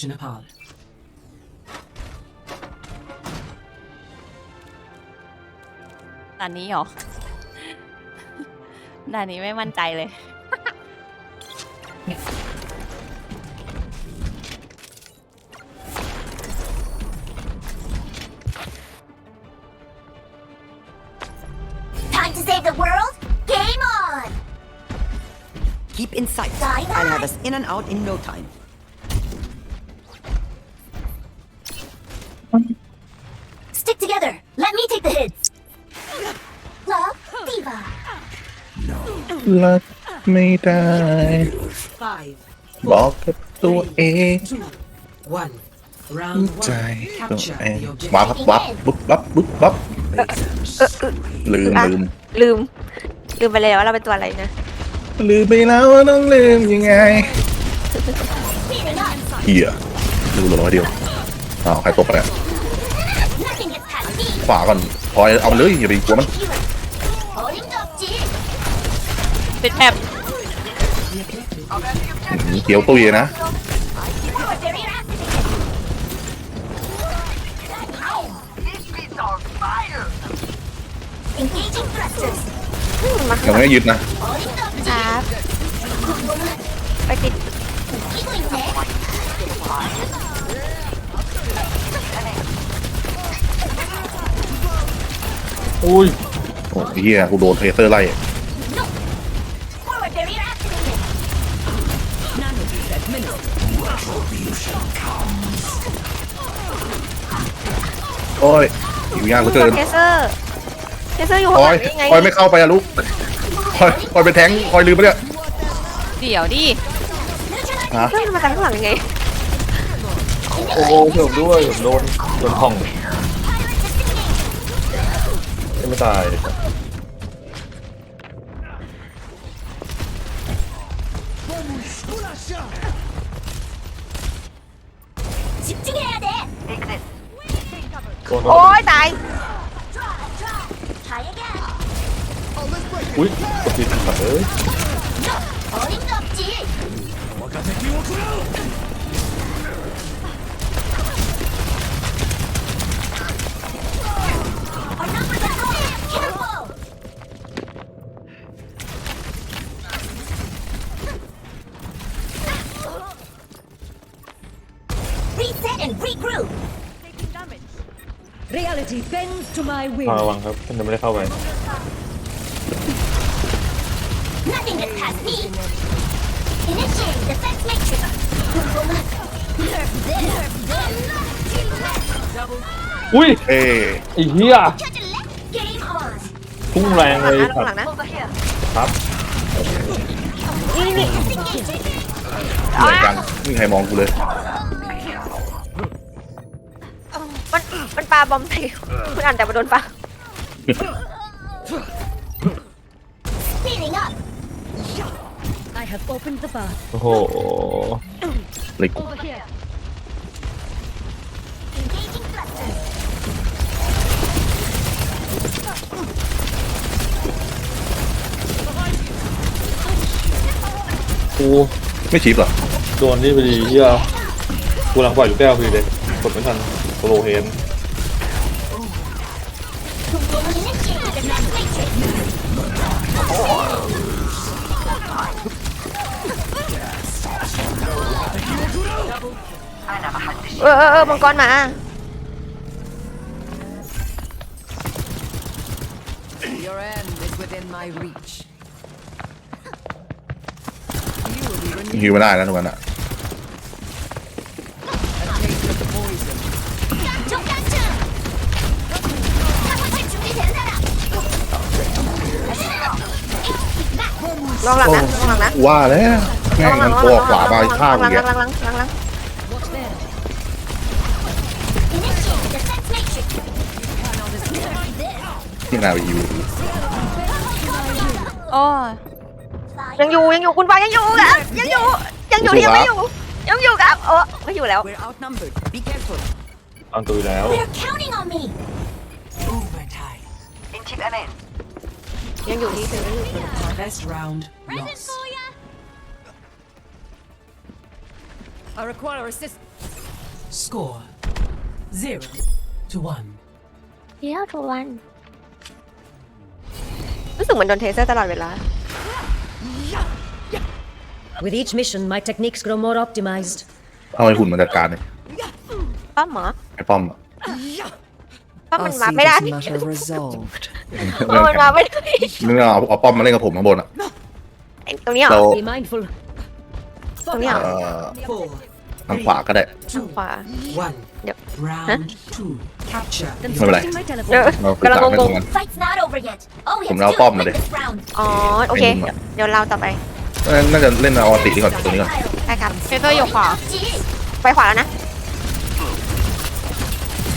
to Nepal. ด่านนี้เหรอด่านนี้ไม่มั่นใจเลย Time to save the world? Game on! Keep in sight. Die, die. I'll have us in and out in no time. รักไม่ได้ Five, บอกกับตัวเอง two, one. Round ใจ one. ตัว Capture เอง the วับ objective. วับบึบวับบึบวับลืมอะลืมลืม ลืมไปเลยว่าเราเป็นตัวอะไรนะลืมไปแล้วว่าต้องลืมยังไง Speeding up. เหี้ยลืมเหลือร้อยเดียวอ้าวใครตกไปเนี่ย Nothing gets past me. ขวาก่อนพลอยเอามันเลยอย่าไปกลัวมัน Healer. Holding up, G. เป็นแอบมีเกียวตุ้ยนะ Forward barrier activated. Engaging thrusters. ยังไม่ได้ยึดนะ Holding up, G. ครับไปติด Healing net. อุ้ยโอ้ยเฮียกูโดนเทเซอร์ไล่ โอ้ยอยู่ยากเหลือเกิน เทเซอร์เทเซอร์อยู่พข้างลหอลัยงได้ยังไงพลอยไม่เข้าไปอะลูกพลอยพลอยเป็นแท้งพลอยลืมไปะเนี่ยเดี๋ยวดิฮะเพื่อนมากันข้างหลังยังไงโอ้โหผมด้วยผมโดนโดนห้องไม่ตาย โดนโอ้ยตาย อุ้ยกดผิดเอ้ย Reality bends to my will. ระวังครับท่านยังไม่ได้เข้าไป Nothing gets past me. Initiate defense matrix. Nerf this. Nerf this. อุ้ยเอ้ไอ้เหี้ย Catch a left. Game on. พุ่งแรงเลยนะคข้ารังบหลังนะครับนี่นี่เหนื่อยจังไม่มีใครมองกูเลย มันมันปลาบอมใส่คุณอ่านแต่มาโดนปลา Speeding up. I have opened the bath. โอ้โหเหล็ก Over here. Engaging thrusters. กูไม่ชิปเหรอโดนนี่พอดีเหี้ยกูหลังปล่อยลูกแก้วพอดีเลยกดไม่ทันโซโลเฮน เออเออเออมังกรมา Your end is within my reach. ฮิวไม่ได้นะทุกคนอะ ลองหลังนะลองหลังนะว่าแล้วแม่งมันตัวขวามาข้างหลัอีงกหลัอะงหลังหลังหลัง Watch there. Initiate defense matrix. ที่นาไปฮิวโอ้ยยังอยู่ยังอยู่คุณปายังอยู่ครับยังอยู่ยังอยู่ที่ยังไม่อยู่ยังอยู่ครับโอ้ไม่อยู่แล้ว We're outnumbered. Be careful. อันตุยแล้ว Best round lost. I require assistance. Score zero to one. เดี๋ยวทุกวัน รู้สึกเหมือนโดนเทเซอร์ตลอดเวลา With each mission, my techniques grow more optimized. เอาไอ้หุ่นมาจัดการเลยป้าหมอไอ้ป้อมอะ Yeah. อมมั I'll น see มาไม่ได้ this matter resolved. ป้อมมันมาไม่ได้นึกเอาเอาป้อมมาเล่นกับผมข้างบนอะไอ้ตรงนี้เหรเราอ Be mindful. ตรงนี้เหรอ เอ่อ Four, ทางขวาก็ได้ ทางขวา one. Yep. Round two. Capture. the Constructing my เดี๋ยว telephone. เราไปกำลังตามกันงตรงงนั้น Fight's not over yet. All we ผม have to เอาป้อม do มา is ดิ win this round. ๆอ๋อโอเค ไม่รู้อะเดี๋ยวเราต่อไปเอ้ยน่าจะเล่นเอาอตินี่ก่อนตัวนี้ก่อนได้ครับเทเซอร์อยู่ขวา GG. ไปขวาแล้วนะ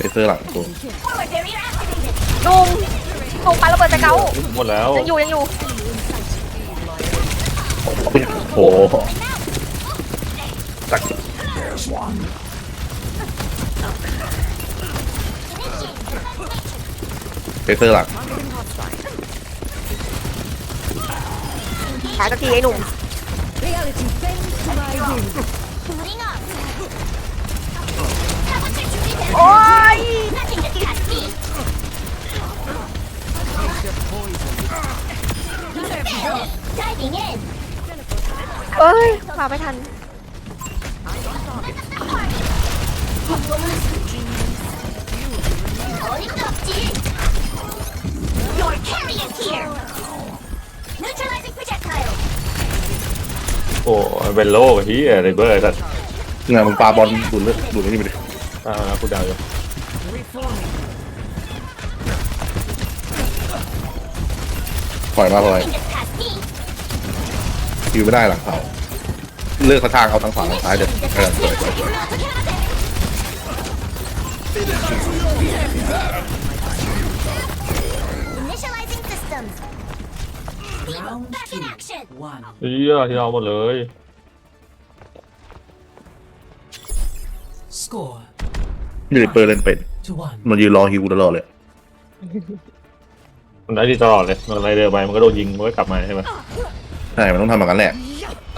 เลเซอร์หลังตัว Forward barrier activated. ลุงลุงปาระเบิดใส่เขาหมดแล้วยังอยู่ยังอยู่โอ้โหตักเลเซอร์หลังขายสักทีไอ้หนุ่ม เอ้ยเอ้าไม่ทันโอ้เป็นโลกเฮียอะไรเบอร์สัตว์เนี่ยมึงปาบอลดูดเลือดดูดนี่ไปดิ อ่ากูเดาอยู่ปล่อยมาปล่อย Nothing gets past me. คิวไม่ได้หลังเขาเลือกทางเอาทางขวาทางซ้ายเดี๋ยวเออสวยสวยสวย Initializing systems. Round Back in two. action. One. เฮียที่เอาหมดเลย Score นี่เปิดเล่นเป็น to one. มันยืนรอฮิวตลอดเลย มันได้ดีตลอดเลย มันอะไรเดินไปมันก็โดนยิงมันก็กลับมาใช่ไหมใช่ มันต้องทำแบบนั้นแหละ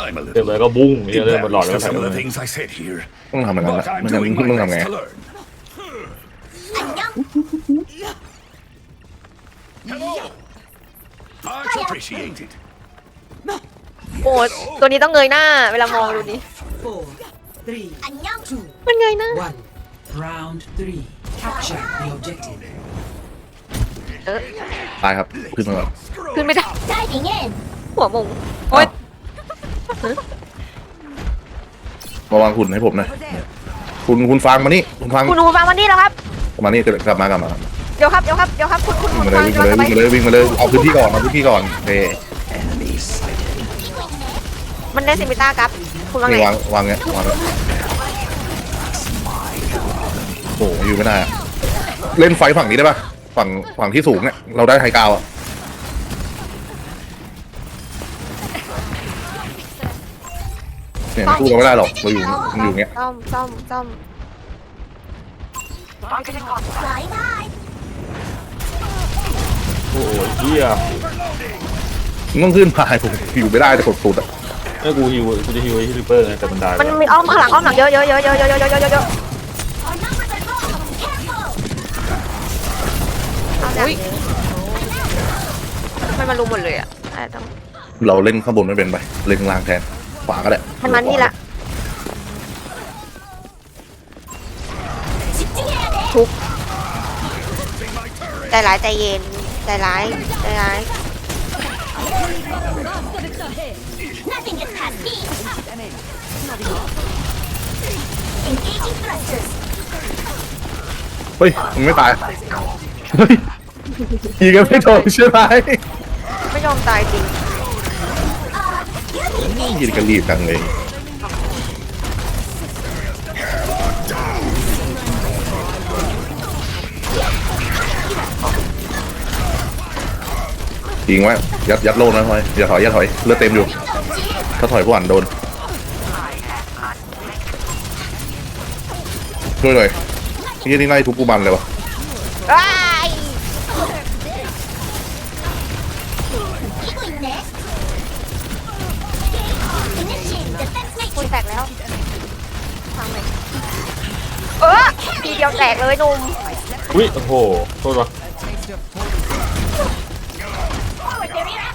I'm a เดิน little ไปก็บุ้งเฮียเดินหมดหลอด embarrassed แล้ว of ใส่ some of เล the ย things I said here, ต้องทำแบบนั้นแหละ but I'm ไม่งั้น doing มึง my ต้องทำไง best to learn. Annyeong. Much appreciated. โอ้ตัวนี้ต้องเงยหน้า เวลามองดูดิ Four, three, Annyeong. two, มันเงยหน้า one. Round three. Capture the objective. เออตายครับ ขึ้นมาก่อนขึ้นไม่ได้ Diving in. หัวมุงโอ๊ยมาวางหุ่นให้ผมหน่อยคุณคุณฟังมานี่ คุณฟังคุณหูฟังวันนี้แล้วครับ มานี่กลับมากลับมา เดี๋ยวครับเดี๋ยวครับเดี๋ยวครับคุณคุณวิ่งคุณมาฟัเลงยวิ่งมาเลยเราวิ่งมาเลยวิ่งมาเลยเอาพื้นที่ก่อนเอาพื้นที่ก่อนเฮ้มันได้ซิมิต้าครับ คุณว่าไงนี่วางวางเงี้ยวางโอ้โหอยู่ไม่ได้อะเล่นไฟฝั่งนี้ได้ปะฝั่งฝั่งที่สูงเนี่ยเราได้ไฮกราวด์อะเนี่ยมันสู้เราไม่ได้หรอกเราอยู่มันอยู่อย่างเงี้ยซ่อมซ่อมซ่อม Flying high. โอ้โหเฮียมึงต้องขึ้นมาผมอยู่ไม่ได้จะกดสุดอะไอ้กูฮิวกูจะฮิวไอ้ฮิลิเปอร์ไงแต่มันได้ไปมันมีอ้อมข้างหลังอ้อมหลังเยอะเยอะเยอะเยอะเยอะเยอะเยอะเยอะ เอาดักเมันมาลุมหมดเลยอะต้องเราเล่นข้างบนไม่เป็นไปเล่นล่างแทนขวาก็ได้ทันมันนี่ละทุกใจร้ายใจเย็นใจร้ายใจร้ายเฮ้ยมึงไม่ตาย ยิงกันไม่ถูกใช่ไหมไม่ยอมตายจริงยิงกันรีบจังเลยจริงวะยัดยัดโลนะทอยอย่าถอยอย่าถอยเลือดเต็มอยู่ ถ้าถอยพวกอันโดนช่วยหน่อยยี่นี่ไล่ทุกปูบันเลยวะ ทีเดียวแตกเลยหนุ่มอุ้ยโอ้โหโทษวะ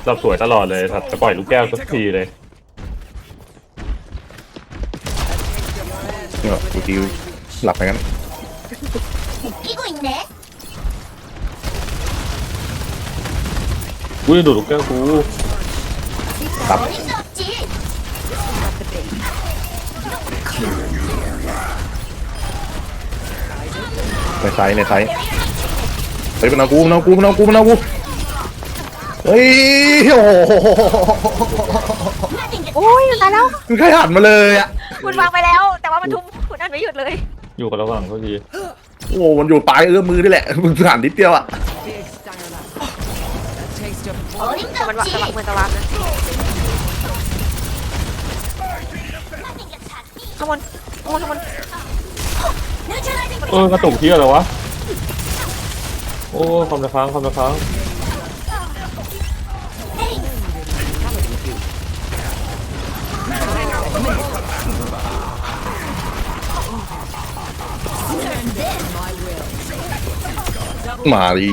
เราสวยตลอดเลยครับจะปล่อยลูกแก้วสักทีเลยเนี่ยบางทีหลับไปงั้น Eagling nest. อุ้ยดูดลูกแก้วกูตับ ในไซส์ในไซส์เฮ้ยมันเอากูมันเอากูมันเอากูมันเอากูเฮ้ยโอ้โหโอ้ยตายแล้วมันขยันมาเลยอะคุณวางไปแล้ว แต่ว่ามันทุบคุณนั่นไม่หยุดเลยอยู่กับระหว่างเขาทีโอ้มันอยู่ปลายเอื้อมมือนี่แหละมึงผ่านนิดเดียวอะแต่มันวาง G. แต่วางมือตะวันนะข้างบนข้างบนข้างบน เออกระตุกเที่ยอะไรวะ โอ้ความระค้างความระค้างมาดิ